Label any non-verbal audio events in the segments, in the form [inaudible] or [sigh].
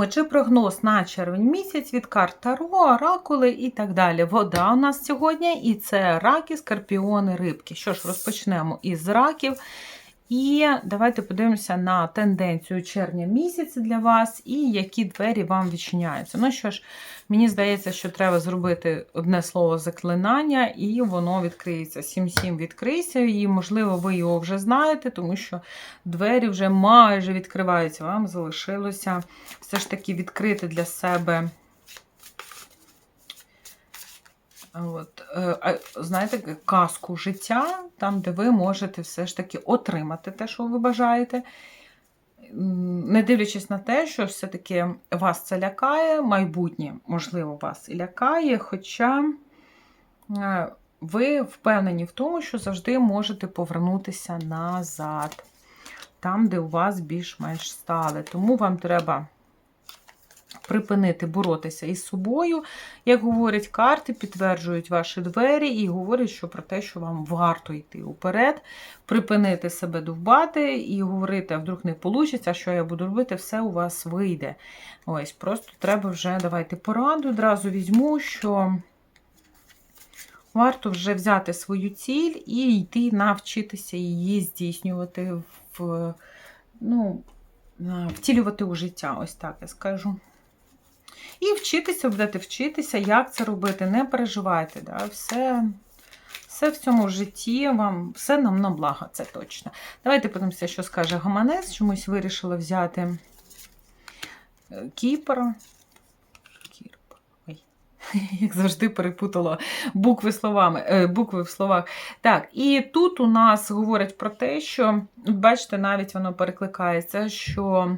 Отже, прогноз на червень місяць від карт Таро, оракули і так далі. Вода у нас сьогодні, і це раки, скорпіони, рибки. Що ж, розпочнемо із раків. І давайте подивимося на тенденцію червня місяця для вас і які двері вам відчиняються. Ну що ж, мені здається, що треба зробити одне слово заклинання, і воно відкриється. 7-7 відкрийся, і, можливо, ви його вже знаєте, тому що двері вже майже відкриваються. Вам залишилося все ж таки відкрити для себе. От, е, знаєте, казку життя, там, де ви можете все ж таки отримати те, що ви бажаєте. Не дивлячись на те, що все-таки вас це лякає, майбутнє, можливо, вас і лякає, хоча е, ви впевнені в тому, що завжди можете повернутися назад, там, де у вас більш-менш стали. Тому вам треба припинити боротися із собою. Як говорять карти, підтверджують ваші двері і говорять, що про те, що вам варто йти уперед, припинити себе довбати і говорити, а вдруг не вийде, що я буду робити, все у вас вийде. Ось, просто треба вже давайте пораду. Одразу візьму, що. Варто вже взяти свою ціль і йти навчитися її здійснювати в, ну, втілювати у життя, ось так я скажу. І вчитися, будете вчитися, як це робити. Не переживайте. Да? Все все в цьому житті вам, все нам на благо, це точно. Давайте подивимося, що скаже гаманець. Чомусь вирішила взяти е, Кіпр. [laughs] Як завжди перепутала букви словами, е, букви в словах. Так, і тут у нас говорять про те, що, бачите, навіть воно перекликається, що.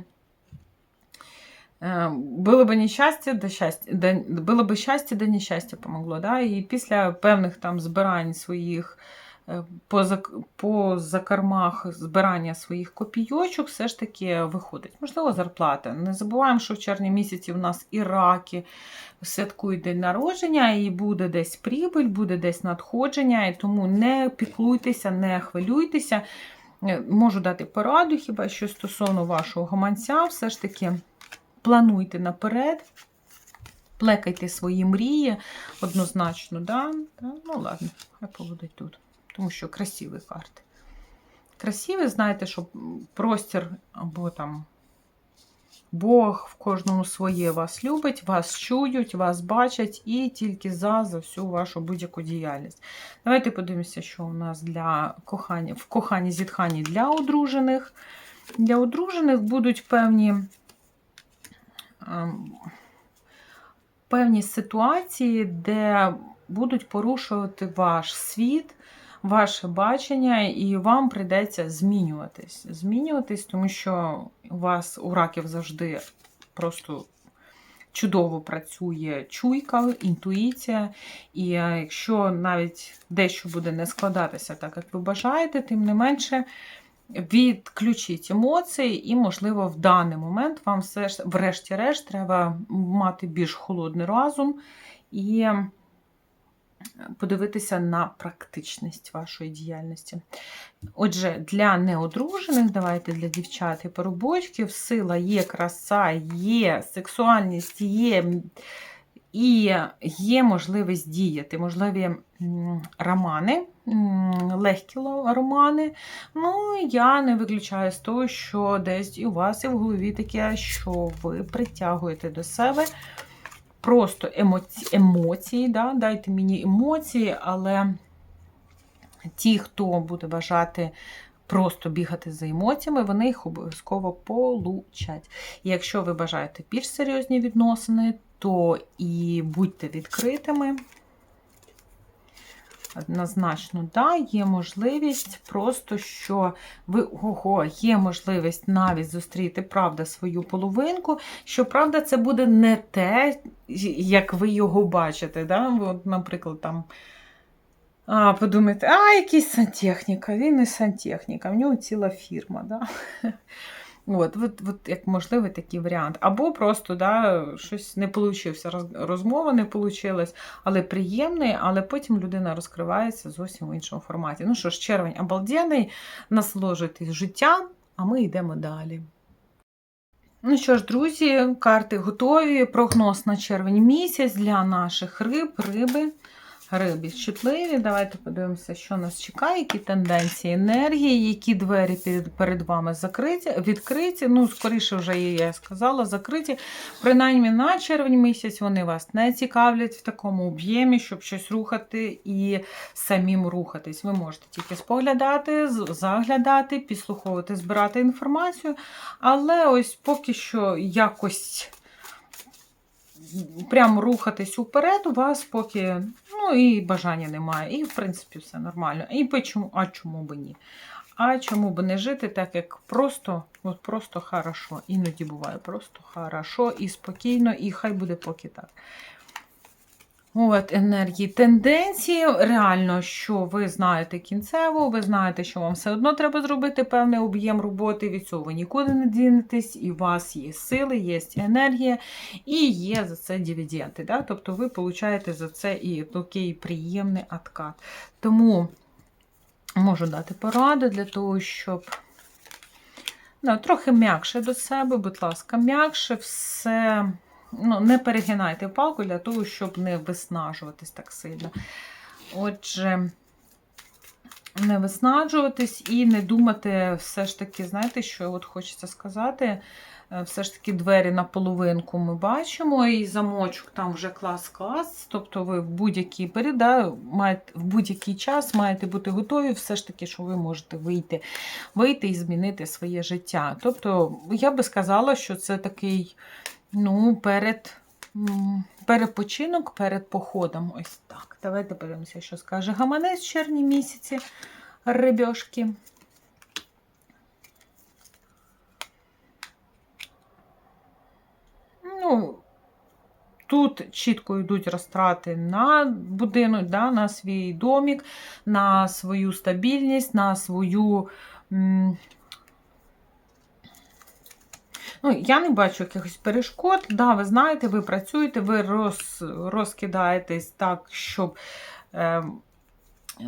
Е, Було б нещастя, до щастя, до, було б щастя, де нещастя помогло. Да? І після певних там збирань своїх е, по, по закармах збирання своїх копійочок все ж таки виходить. Можливо, зарплата. Не забуваємо, що в червні місяці у нас і раки святкують день народження, і буде десь прибиль, буде десь надходження, і тому не піклуйтеся, не хвилюйтеся. Е, Можу дати пораду, хіба що стосовно вашого гаманця, все ж таки плануйте наперед, плекайте свої мрії однозначно, да? Ну, ладно, хай поводить тут. Тому що красиві карти. Красиві, знаєте, що простір або там Бог в кожному своє вас любить, вас чують, вас бачать і тільки за за всю вашу будь-яку діяльність. Давайте подивимося, що у нас для кохання, в коханні зітханні для одружених. Для одружених будуть певні певні ситуації, де будуть порушувати ваш світ, ваше бачення, і вам прийдеться змінюватись. Змінюватись, тому що у вас у раків завжди просто чудово працює чуйка, інтуїція. І е, якщо навіть дещо буде не складатися так, як ви бажаєте, тим не менше. Відключіть емоції, і, можливо, в даний момент вам все ж, врешті-решт, треба мати більш холодний розум і подивитися на практичність вашої діяльності. Отже, для неодружених, давайте для дівчат і поробочків, сила є, краса є, сексуальність є. І є можливість діяти, можливі романи, легкі романи. Ну, я не виключаю з того, що десь і у вас і в голові таке, що ви притягуєте до себе просто емоції, емоції да? дайте мені емоції, але ті, хто буде бажати просто бігати за емоціями, вони їх обов'язково получать. І якщо ви бажаєте більш серйозні відносини, то і будьте відкритими. Однозначно, да, є можливість, просто що ви ого, є можливість навіть зустріти правда свою половинку. що правда, це буде не те, як ви його бачите. Да? От, наприклад, там а, подумаєте, а, якийсь сантехніка, він не сантехніка, в нього ціла фірма. Да? [laughs] От, от, от, як можливий такий варіант. Або просто да, щось не вийшло, розмова не вийшла, але приємний, але потім людина розкривається зовсім в іншому форматі. Ну що ж, червень обалденний, насолоджуйтесь життям, а ми йдемо далі. Ну що ж, друзі, карти готові. Прогноз на червень місяць для наших риб, риби. Риби чутливі. Давайте подивимося, що нас чекає, які тенденції енергії, які двері перед, перед вами закриті, відкриті. Ну, скоріше вже я сказала, закриті. Принаймні на червень місяць вони вас не цікавлять в такому об'ємі, щоб щось рухати і самим рухатись. Ви можете тільки споглядати, заглядати, підслуховувати, збирати інформацію. Але ось поки що якось прямо рухатись уперед, у вас поки ну, і бажання немає. І, в принципі, все нормально. І почому, а чому б ні? А чому би не жити так, як просто, от просто хорошо. Іноді буває просто хорошо і спокійно, і хай буде поки так. От, енергії тенденції. Реально, що ви знаєте кінцево, ви знаєте, що вам все одно треба зробити певний об'єм роботи. Від цього ви нікуди не дінетесь, і у вас є сили, є енергія, і є за це дивіденди. Да? Тобто ви получаєте за це і такий приємний откат. Тому можу дати пораду для того, щоб. Ну, Трохи м'якше до себе, будь ласка, м'якше все ну, не перегинайте палку для того, щоб не виснажуватись так сильно. Отже, не виснажуватись і не думати, все ж таки, знаєте, що от хочеться сказати. Е, все ж таки двері на половинку ми бачимо, і замочок там вже клас-клас. Тобто ви в будь-який період, да, маєте, в будь-який час маєте бути готові, все ж таки, що ви можете вийти вийти і змінити своє життя. Тобто, я би сказала, що це такий Ну, перед перепочинок перед походом. Ось так. Давайте подивимося, що скаже гаманець в червні місяці рибьошки. Ну, Тут чітко йдуть розтрати на будинок, да, на свій домік, на свою стабільність, на свою Ну, Я не бачу якихось перешкод. Да, Ви знаєте, ви працюєте, ви роз, розкидаєтесь так, щоб. Е,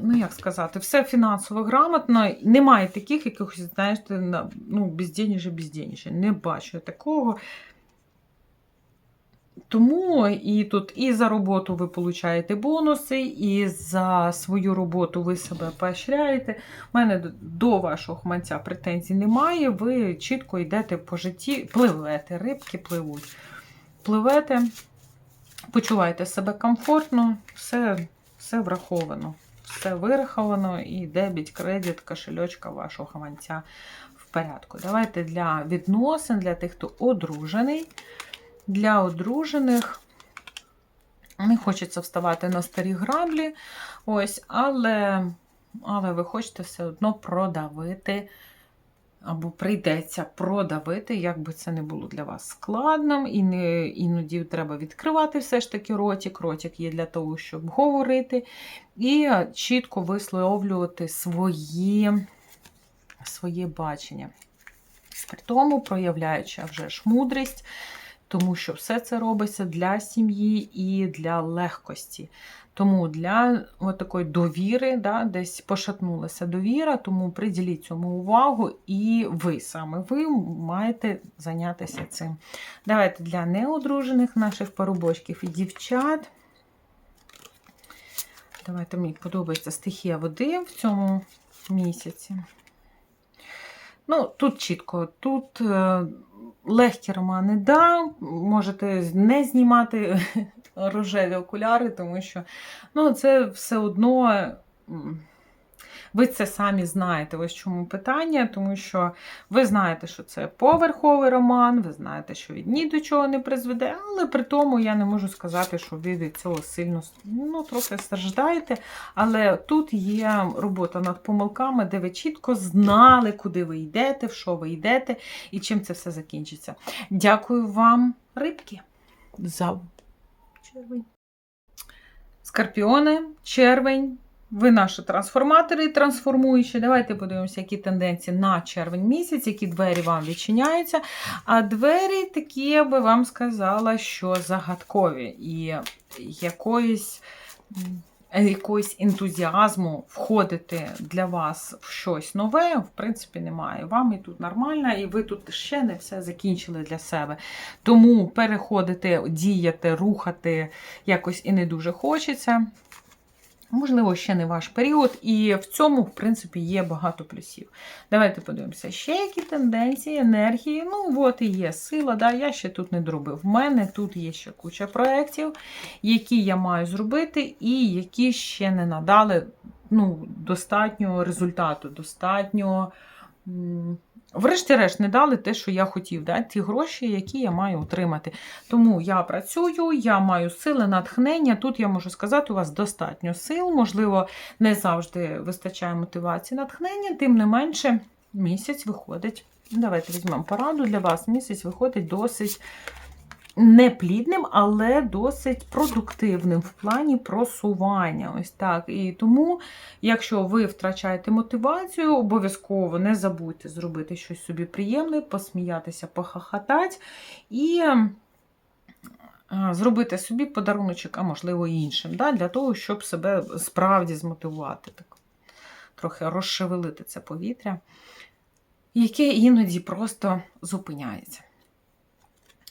Ну, як сказати, все фінансово грамотно. Немає таких якихось, знаєте, ну, безденежі, безденежі. Не бачу такого. Тому і тут і за роботу ви получаєте бонуси, і за свою роботу ви себе поощряєте. У мене до вашого хманця претензій немає. Ви чітко йдете по житті, пливете, рибки пливуть. Пливете, почуваєте себе комфортно, все, все враховано. Все вираховано і дебіт, кредит, кошельочка вашого хаманця в порядку. Давайте для відносин, для тих, хто одружений для одружених. Не хочеться вставати на старі граблі, ось, але але ви хочете все одно продавити, або прийдеться продавити, як би це не було для вас складним. І не, іноді треба відкривати все ж таки ротик. Ротик є для того, щоб говорити, і чітко висловлювати свої, своє бачення. При тому, проявляючи вже ж мудрість тому що все це робиться для сім'ї і для легкості. Тому для такої довіри, да, десь пошатнулася довіра, тому приділіть цьому увагу, і ви саме ви маєте зайнятися цим. Давайте для неодружених наших парубочків і дівчат. Давайте мені подобається стихія води в цьому місяці. Ну, тут чітко, тут е, легкі романи, да, можете не знімати [laughs] рожеві окуляри, тому що ну, це все одно. Ви це самі знаєте, ось чому питання, тому що ви знаєте, що це поверховий роман, ви знаєте, що він ні до чого не призведе, але при тому я не можу сказати, що ви від цього сильно ну, трохи страждаєте. Але тут є робота над помилками, де ви чітко знали, куди ви йдете, в що ви йдете і чим це все закінчиться. Дякую вам, рибки, за червень. Скорпіони, червень. Ви наші трансформатори трансформуючі. Давайте подивимося, які тенденції на червень місяць, які двері вам відчиняються. А двері такі, я би вам сказала, що загадкові і якоїсь якогось ентузіазму входити для вас в щось нове, в принципі, немає. Вам і тут нормально, і ви тут ще не все закінчили для себе. Тому переходити, діяти, рухати якось і не дуже хочеться. Можливо, ще не ваш період, і в цьому, в принципі, є багато плюсів. Давайте подивимося, ще які тенденції, енергії. Ну, от і є сила. Да? Я ще тут не доробив. В мене тут є ще куча проєктів, які я маю зробити, і які ще не надали ну, достатньо результату, достатньо. Врешті-решт, не дали те, що я хотів, да? ті гроші, які я маю отримати. Тому я працюю, я маю сили, натхнення. Тут я можу сказати, у вас достатньо сил, можливо, не завжди вистачає мотивації натхнення, тим не менше, місяць виходить. Давайте візьмемо пораду для вас. Місяць виходить досить неплідним, але досить продуктивним в плані просування. Ось так. І тому, якщо ви втрачаєте мотивацію, обов'язково не забудьте зробити щось собі приємне, посміятися, похахатати і зробити собі подаруночок, а можливо іншим, да, для того, щоб себе справді змотивувати. Так. Трохи розшевелити це повітря, яке іноді просто зупиняється.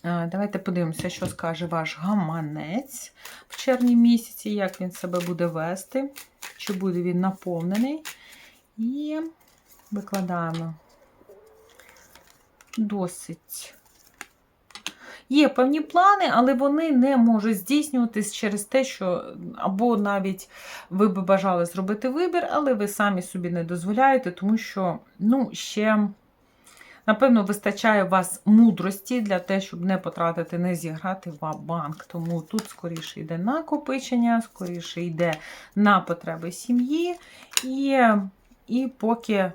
Е, Давайте подивимося, що скаже ваш гаманець в червні місяці, як він себе буде вести, чи буде він наповнений. І викладаємо досить. Є певні плани, але вони не можуть здійснюватись через те, що або навіть ви би бажали зробити вибір, але ви самі собі не дозволяєте, тому що ну, ще. Напевно, вистачає у вас мудрості для те, щоб не потратити, не зіграти в банк. Тому тут скоріше йде накопичення, скоріше йде на потреби сім'ї, і, і поки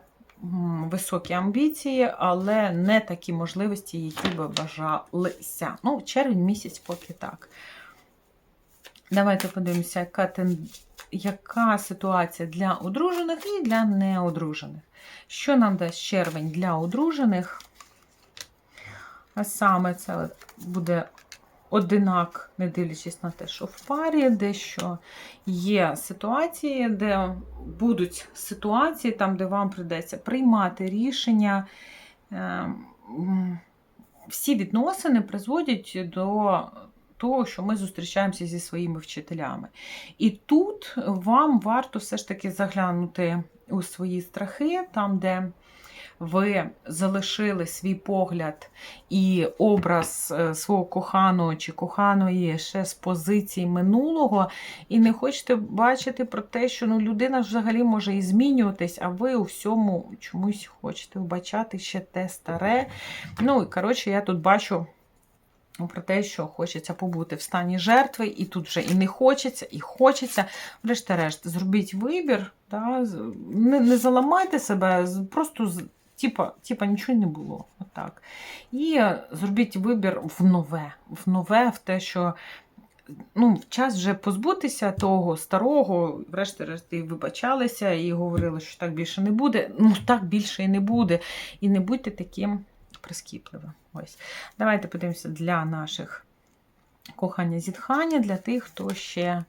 високі амбіції, але не такі можливості, які би бажалися. Ну, червень місяць поки так. Давайте подивимося, яка, тен... яка ситуація для одружених і для неодружених. Що нам дасть червень для одружених? А саме це буде одинак, не дивлячись на те, що в парі, дещо є ситуації, де будуть ситуації, там, де вам прийдеться приймати рішення. Ем, Всі відносини призводять до того, що ми зустрічаємося зі своїми вчителями. І тут вам варто все ж таки заглянути у свої страхи, там, де ви залишили свій погляд і образ е, свого коханого чи коханої ще з позиції минулого, і не хочете бачити про те, що ну, людина взагалі може і змінюватись, а ви у всьому чомусь хочете вбачати ще те старе. Ну, і коротше, я тут бачу. Про те, що хочеться побути в стані жертви, і тут вже і не хочеться, і хочеться. Врешті-решт, зробіть вибір, да, не не заламайте себе, просто типа, типа нічого не було. Отак. І зробіть вибір в нове, в нове, в те, що ну, час вже позбутися того старого, врешті-решт, і вибачалися, і говорили, що так більше не буде. Ну, так більше і не буде. І не будьте таким прискіпливим. Ось. Давайте подивимося для наших кохання зітхання, для тих, хто ще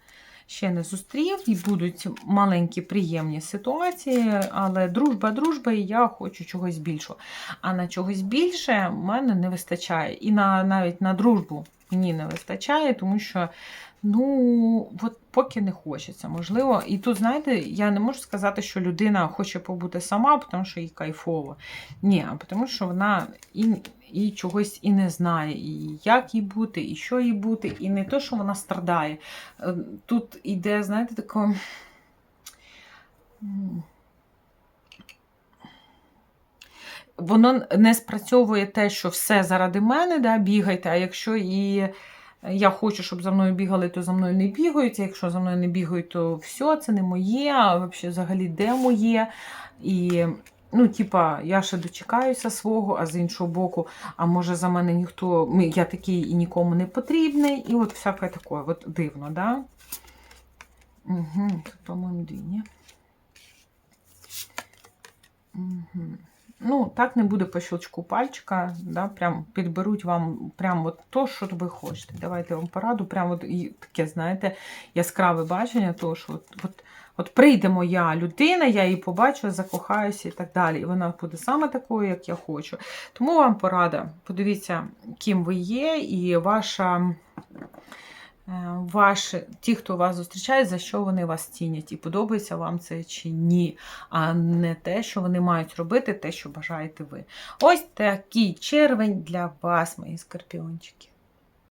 ще не зустрів, і будуть маленькі приємні ситуації, але дружба, дружба, і я хочу чогось більшого. А на чогось більше в мене не вистачає. І на, навіть на дружбу мені не вистачає, тому що. Ну, от поки не хочеться, можливо. І тут, знаєте, я не можу сказати, що людина хоче побути сама, тому що їй кайфово. Ні, а тому що вона і і чогось і не знає, і як їй бути, і що їй бути, і не то, що вона страдає. Е, тут іде, знаєте, таке. Воно не спрацьовує те, що все заради мене, да, бігайте, а якщо і я хочу, щоб за мною бігали, то за мною не бігають. Якщо за мною не бігають, то все, це не моє, а взагалі де моє. І Ну, типа, я ще дочекаюся свого, а з іншого боку, а може за мене ніхто, я такий і нікому не потрібний. І от всяке таке, от дивно, да? Угу, Тут, по-моєму, дві, ні? Угу. Ну, так не буде по щелчку пальчика, да, прям підберуть вам прям от то, що ви хочете. Давайте вам пораду, прям от і таке, знаєте, яскраве бачення, того, що от, от, от прийде моя людина, я її побачу, закохаюся і так далі. І вона буде саме такою, як я хочу. Тому вам порада. Подивіться, ким ви є, і ваша. Е, Ваші, ті, хто вас зустрічає, за що вони вас цінять, і подобається вам це чи ні, а не те, що вони мають робити, те, що бажаєте ви. Ось такий червень для вас, мої скорпіончики.